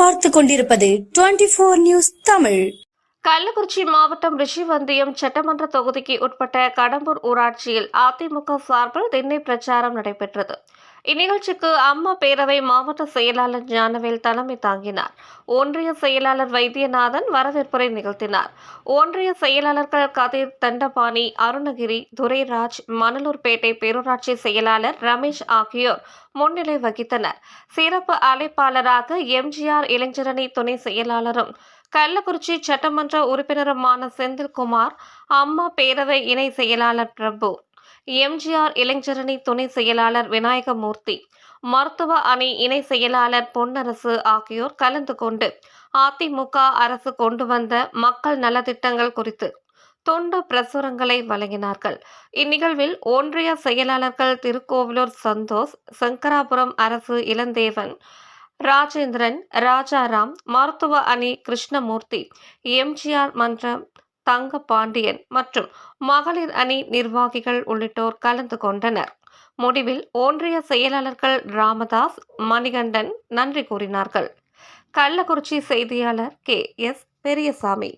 பார்த்து கொண்டிருப்பது twenty four news Tamil. Kallakurichi மாவட்டம் ரிஷிவந்தியம் சட்டமன்ற தொகுதிக்கு உட்பட்ட கடம்பூர் ஊராட்சியில் அதிமுக சார்பில் திண்ணை பிரச்சாரம் நடைபெற்றது. இந்நிகழ்ச்சிக்கு அம்மா பேரவை மாவட்ட செயலாளர் ஞானவேல் தலைமை தாங்கினார். ஒன்றிய செயலாளர் வைத்தியநாதன் வரவேற்புரை நிகழ்த்தினார். ஒன்றிய செயலாளர்கள் கதிர் தண்டபாணி அருணகிரி துரைராஜ் மணலூர்பேட்டை பேரூராட்சி செயலாளர் ரமேஷ் ஆகியோர் முன்னிலை வகித்தனர். சிறப்பு அழைப்பாளராக எம்ஜிஆர் இளைஞரணி துணை செயலாளரும் கள்ளக்குறிச்சி சட்டமன்ற உறுப்பினருமான செந்தில்குமார் அம்மா பேரவை இணை செயலாளர் பிரபு எம்ஜிஆர் இளைஞரணி துணை செயலாளர் விநாயகமூர்த்தி மருத்துவ அணி இணை செயலாளர் பொன்னரசு ஆகியோர் கலந்து கொண்டு அதிமுக அரசு கொண்டு வந்த மக்கள் நலத்திட்டங்கள் குறித்து தொண்டு பிரசுரங்களை வழங்கினார்கள். இந்நிகழ்வில் ஒன்றிய செயலாளர்கள் திருக்கோவிலூர் சந்தோஷ் சங்கராபுரம் அரசு இளந்தேவன் ராஜேந்திரன் ராஜாராம் மருத்துவ அணி கிருஷ்ணமூர்த்தி எம்ஜிஆர் மன்றம் தங்க பாண்டியன் மற்றும் மகளிர் அணி நிர்வாகிகள் உள்ளிட்டோர் கலந்து கொண்டனர். முடிவில் ஒன்றிய செயலாளர்கள் ராமதாஸ் மணிகண்டன் நன்றி கூறினார்கள். கள்ளக்குறிச்சி செய்தியாளர் கே. எஸ். பெரியசாமி.